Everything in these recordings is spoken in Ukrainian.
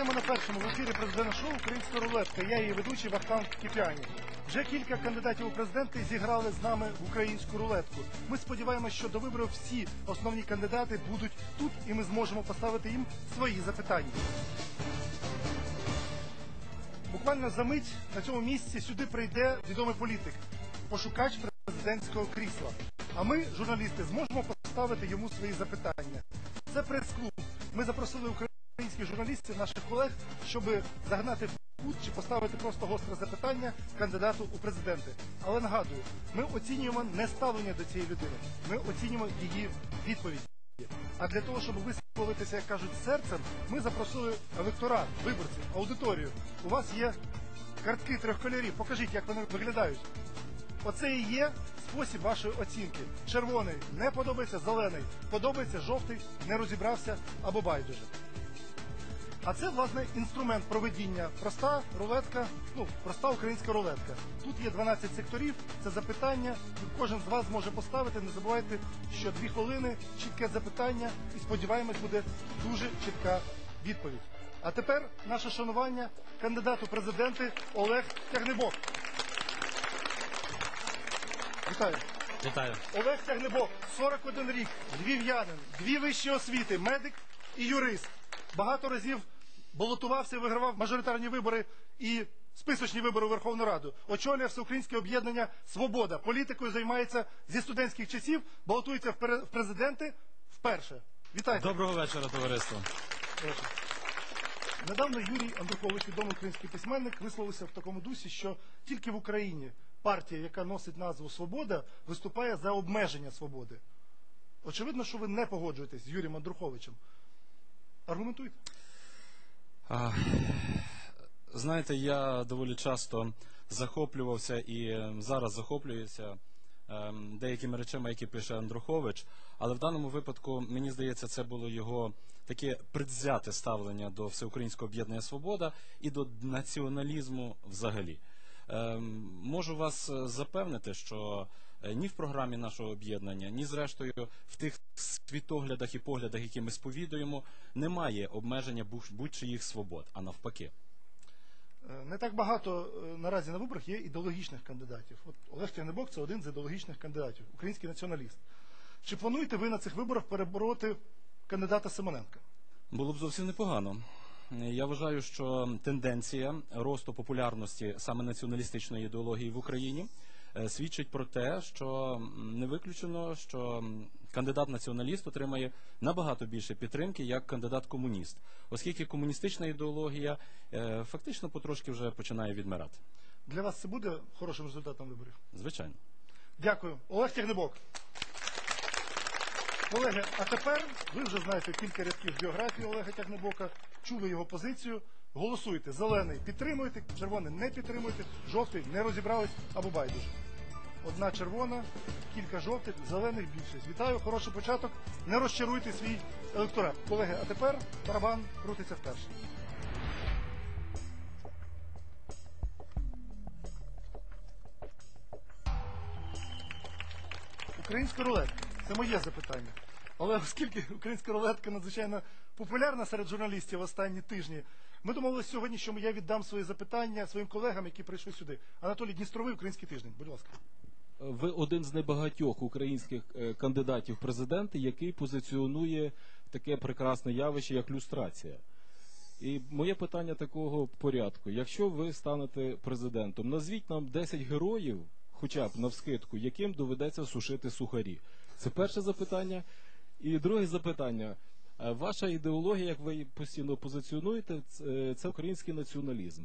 Вітаємо на першому в ефірі президента шоу Українська рулетка. Я її ведучий Вахтанг Кіпіані. Вже кілька кандидатів у президенти зіграли з нами в українську рулетку. Ми сподіваємося, що до виборів всі основні кандидати будуть тут, і ми зможемо поставити їм свої запитання. Буквально за мить на цьому місці сюди прийде відомий політик, пошукач президентського крісла. А ми, журналісти, зможемо поставити йому свої запитання. Це прес-клуб. Ми запросили українських журналістів, наших колег, щоб загнати в кут чи поставити просто гостре запитання кандидату у президенти. Але нагадую, ми оцінюємо не ставлення до цієї людини, ми оцінюємо її відповіді. А для того, щоб висловитися, як кажуть, серцем, ми запросили електорат, виборців, аудиторію. У вас є картки трьох кольорів. Покажіть, як вони виглядають. Оце і є спосіб вашої оцінки. Червоний не подобається, зелений подобається, жовтий не розібрався або байдуже. А це, власне, інструмент проведіння. Проста рулетка, ну, проста українська рулетка. Тут є 12 секторів, це запитання, і кожен з вас зможе поставити. Не забувайте, що дві хвилини, чітке запитання, і сподіваємось, буде дуже чітка відповідь. А тепер наше шанування кандидату президенти Олег Тягнебок. Вітаю. Вітаю. Олег Тягнебок, 41 рік, львів'янин, дві вищі освіти, медик і юрист. Багато разів балотувався і вигравав мажоритарні вибори і списочні вибори у Верховну Раду. Очолює всеукраїнське об'єднання Свобода. Політикою займається зі студентських часів, балотується в президенти вперше. Вітайте. Доброго вечора, товариство. Недавно Юрій Андрухович, відомий український письменник, висловився в такому дусі, що тільки в Україні партія, яка носить назву Свобода, виступає за обмеження свободи. Очевидно, що ви не погоджуєтесь з Юрієм Андруховичем. Аргументуйте. А, знаєте, я доволі часто захоплювався і е, зараз захоплююся е, деякими речами, які пише Андрухович, але в даному випадку, мені здається, це було його таке предвзяте ставлення до всеукраїнського об'єднання Свобода і до націоналізму взагалі. Ем, Можу вас е, запевнити, що ні в програмі нашого об'єднання, ні зрештою в тих світоглядах і поглядах, які ми сповідуємо, немає обмеження будь- будь-чиїх свобод, а навпаки. Е, Не так багато е, наразі на виборах є ідеологічних кандидатів. От Олег Тягнебок це один з ідеологічних кандидатів, український націоналіст. Чи плануєте ви на цих виборах перебороти кандидата Симоненка? Було б зовсім непогано. Я вважаю, що тенденція росту популярності саме націоналістичної ідеології в Україні е, свідчить про те, що не виключено, що кандидат-націоналіст отримає набагато більше підтримки як кандидат-комуніст, оскільки комуністична ідеологія е, фактично потрошки вже починає відмирати. Для вас це буде хорошим результатом виборів? Звичайно. Дякую. Олег Тягнебок. Колеги, а тепер ви вже знаєте кілька рядків біографії Олега Тягнебока, чули його позицію. Голосуйте. Зелений підтримуєте, червоний не підтримуєте, жовтий не розібрались або байдуже. Одна червона, кілька жовтих, зелених більшість. Вітаю, хороший початок. Не розчаруйте свій електорат. Колеги, а тепер барабан крутиться вперше. Українська рулетка це моє запитання. Але оскільки українська рулетка надзвичайно популярна серед журналістів останні тижні, ми домовилися сьогодні, що я віддам свої запитання своїм колегам, які прийшли сюди. Анатолій Дністровий, український тиждень. Будь ласка. Ви один з небагатьох українських е, кандидатів в президенти, який позиціонує таке прекрасне явище, як люстрація. І моє питання такого порядку: якщо ви станете президентом, назвіть нам 10 героїв, хоча б навскидку, яким доведеться сушити сухарі. Це перше запитання. І друге запитання. Е, Ваша ідеологія, як ви постійно позиціонуєте, це- це український націоналізм.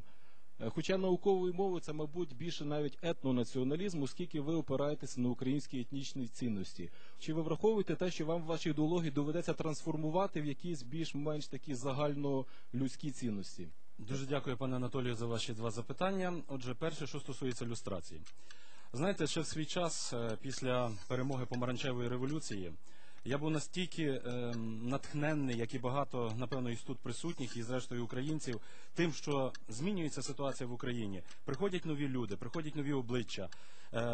Е, Хоча науковою мовою це, мабуть, більше навіть етнонаціоналізм, оскільки ви опираєтеся на українські етнічні цінності. Чи ви враховуєте те, що вам ваші ідеології доведеться трансформувати в якісь більш-менш такі загальнолюдські цінності? Дуже дякую, пане Анатолію, за ваші два запитання. Отже, перше, що стосується люстрації. Знаєте, ще в свій час, е, після перемоги помаранчевої революції, Я був настільки ем, натхненний, як і багато, напевно, із тут присутніх, і зрештою українців, тим, що змінюється ситуація в Україні. Приходять нові люди, приходять нові обличчя,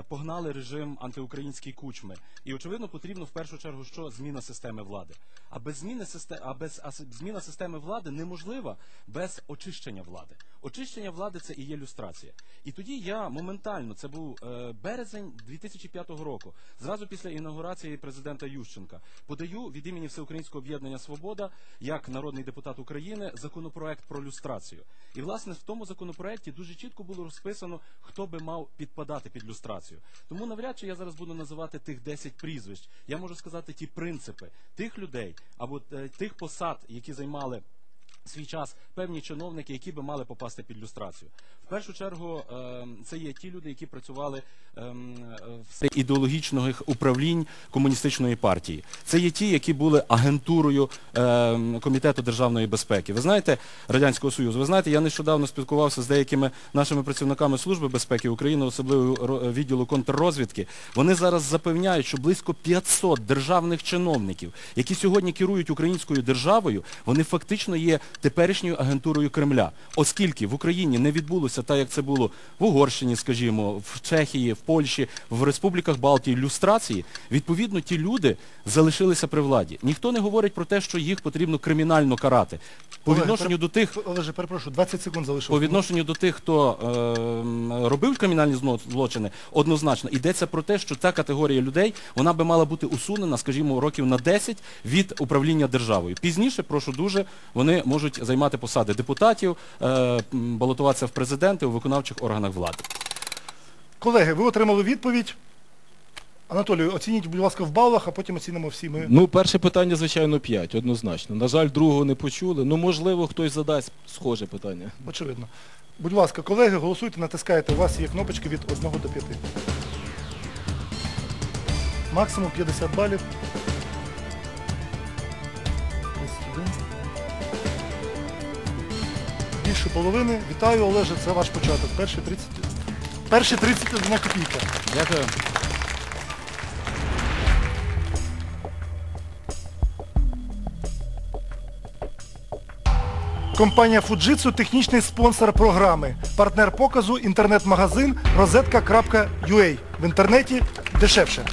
погнали режим антиукраїнський кучми. І очевидно, потрібно в першу чергу що зміна системи влади. А без зміни системи, а без а зміна системи влади неможлива без очищення влади. Очищення влади це і є люстрація. І тоді я моментально, це був е, березень 2005 року, зразу після інаугурації президента Ющенка, подаю від імені Всеукраїнського об'єднання Свобода як народний депутат України законопроект про люстрацію. І власне в тому законопроекті дуже чітко було розписано, хто би мав підпадати під люстрацію. Тому навряд чи я зараз буду називати тих 10 прізвищ. Я можу сказати ті принципи тих людей або е, тих посад, які займали свій час певні чиновники, які би мали попасти під люстрацію. В першу чергу ем, це є ті люди, які працювали ем, в ідеологічних управлінь комуністичної партії. Це є ті, які були агентурою ем, комітету державної безпеки. Ви знаєте радянського союзу. Ви знаєте, я нещодавно спілкувався з деякими нашими працівниками служби безпеки України, особливо відділу контррозвідки. Вони зараз запевняють, що близько 500 державних чиновників, які сьогодні керують українською державою, вони фактично є теперішньою агентурою Кремля, оскільки в Україні не відбулося так, як це було в Угорщині, скажімо, в Чехії, в Польщі, в республіках Балтії люстрації. Відповідно, ті люди залишилися при владі. Ніхто не говорить про те, що їх потрібно кримінально карати. По відношенню до тих, Олеже, перепрошую, 20 секунд залишилось. по відношенню до тих, хто е, робив кримінальні злочини, однозначно йдеться про те, що ця категорія людей вона би мала бути усунена, скажімо, років на 10 від управління державою. Пізніше, прошу дуже, вони можуть займати посади депутатів, е, балотуватися в президенти у виконавчих органах влади. Колеги, ви отримали відповідь. Анатолію, оцініть, будь ласка, в балах, а потім оцінимо всі ми. Ну, перше питання, звичайно, 5, однозначно. На жаль, другого не почули. Ну, можливо, хтось задасть схоже питання. Очевидно. Будь ласка, колеги, голосуйте, натискайте. У вас є кнопочки від 1 до 5. Максимум 50 балів. Більше половини. Вітаю, Олеже, це ваш початок. Перші 30. Перші 31 копійка. Дякую. Компанія Fujitsu – технічний спонсор програми. Партнер показу інтернет-магазин розетка.ua. В інтернеті дешевше.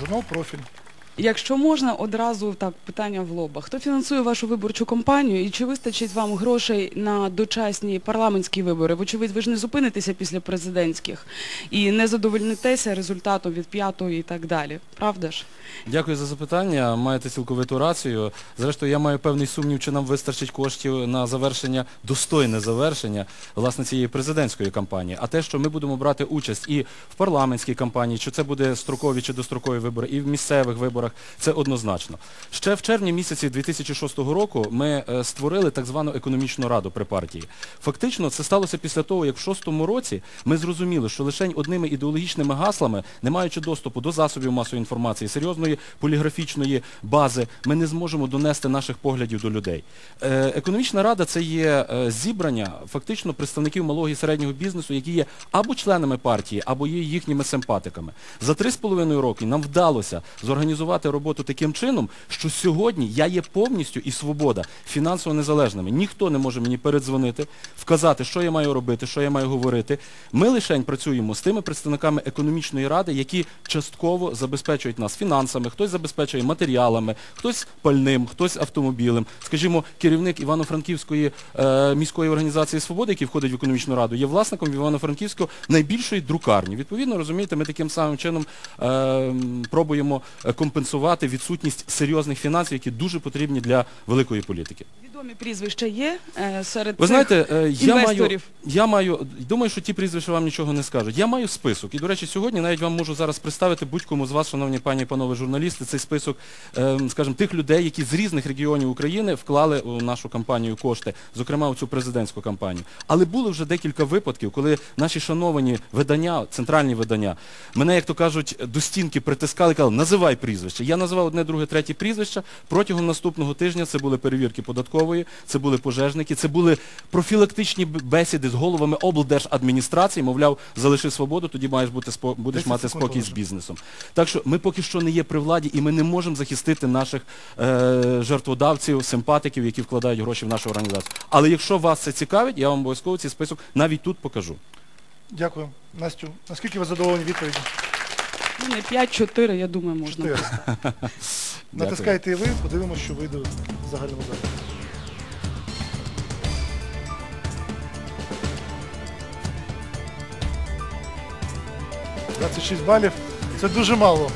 Журнал профіль. Якщо можна, одразу так питання в лоба. Хто фінансує вашу виборчу кампанію і чи вистачить вам грошей на дочасні парламентські вибори? Вочевидь, ви ж не зупинитеся після президентських і не задовольнитеся результатом від п'ятої і так далі. Правда ж? Дякую за запитання. Маєте цілковиту рацію. Зрештою, я маю певний сумнів, чи нам вистачить коштів на завершення, достойне завершення власне цієї президентської кампанії. А те, що ми будемо брати участь і в парламентській кампанії, чи це буде строкові чи дострокові вибори, і в місцевих виборах, це однозначно. Ще в червні місяці 2006 року ми е, створили так звану економічну раду при партії. Фактично, це сталося після того, як в шостому році ми зрозуміли, що лише одними ідеологічними гаслами, не маючи доступу до засобів масової інформації, серйозної поліграфічної бази, ми не зможемо донести наших поглядів до людей. Е, Економічна рада це є е, зібрання фактично представників малого і середнього бізнесу, які є або членами партії, або є їхніми симпатиками. За три з половиною роки нам вдалося зорганізувати роботу таким чином, що сьогодні я є повністю і свобода фінансово незалежними. Ніхто не може мені передзвонити, вказати, що я маю робити, що я маю говорити. Ми лише працюємо з тими представниками економічної ради, які частково забезпечують нас фінансами, хтось забезпечує матеріалами, хтось пальним, хтось автомобілем. Скажімо, керівник Івано-Франківської е, міської організації Свобода, який входить в економічну раду, є власником Івано-Франківського найбільшої друкарні. Відповідно, розумієте, ми таким самим чином е, пробуємо е, компенсувати відсутність серйозних фінансів, які дуже потрібні для великої політики. Відомі прізвища є е, серед Ви знаєте, е, я маю, я маю, думаю, що ті прізвища вам нічого не скажуть. Я маю список. І, до речі, сьогодні навіть вам можу зараз представити будь-кому з вас, шановні пані і панове журналісти, цей список, е, скажімо, тих людей, які з різних регіонів України вклали у нашу кампанію кошти, зокрема у цю президентську кампанію. Але було вже декілька випадків, коли наші шановані видання, центральні видання, мене, як то кажуть, до стінки притискали, казали, називай прізвище. Прізвища. Я називав одне, друге, третє прізвища. Протягом наступного тижня це були перевірки податкової, це були пожежники, це були профілактичні бесіди з головами облдержадміністрації. Мовляв, залиши свободу, тоді маєш бути спо- будеш мати спокій з бізнесом. Так що ми поки що не є при владі, і ми не можемо захистити наших е, жертводавців, симпатиків, які вкладають гроші в нашу організацію. Але якщо вас це цікавить, я вам обов'язково цей список навіть тут покажу. Дякую. Настю, наскільки ви задоволені відповіді? Ну, не 5-4, я думаю, можна. Чотири. Натискайте і ви, подивимося, що вийде в загальному залі. Двадцять шість балів. Це дуже мало.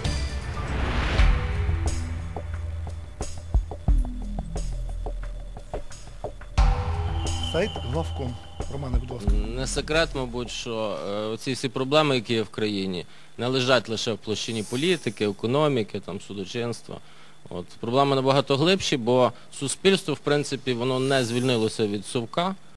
Сайт главком. Романе, будь ласка. Не секрет, мабуть, що е, ці всі проблеми, які є в країні, не лежать лише в площині політики, економіки, там, судочинства. От, проблеми набагато глибші, бо суспільство, в принципі, воно не звільнилося від совка,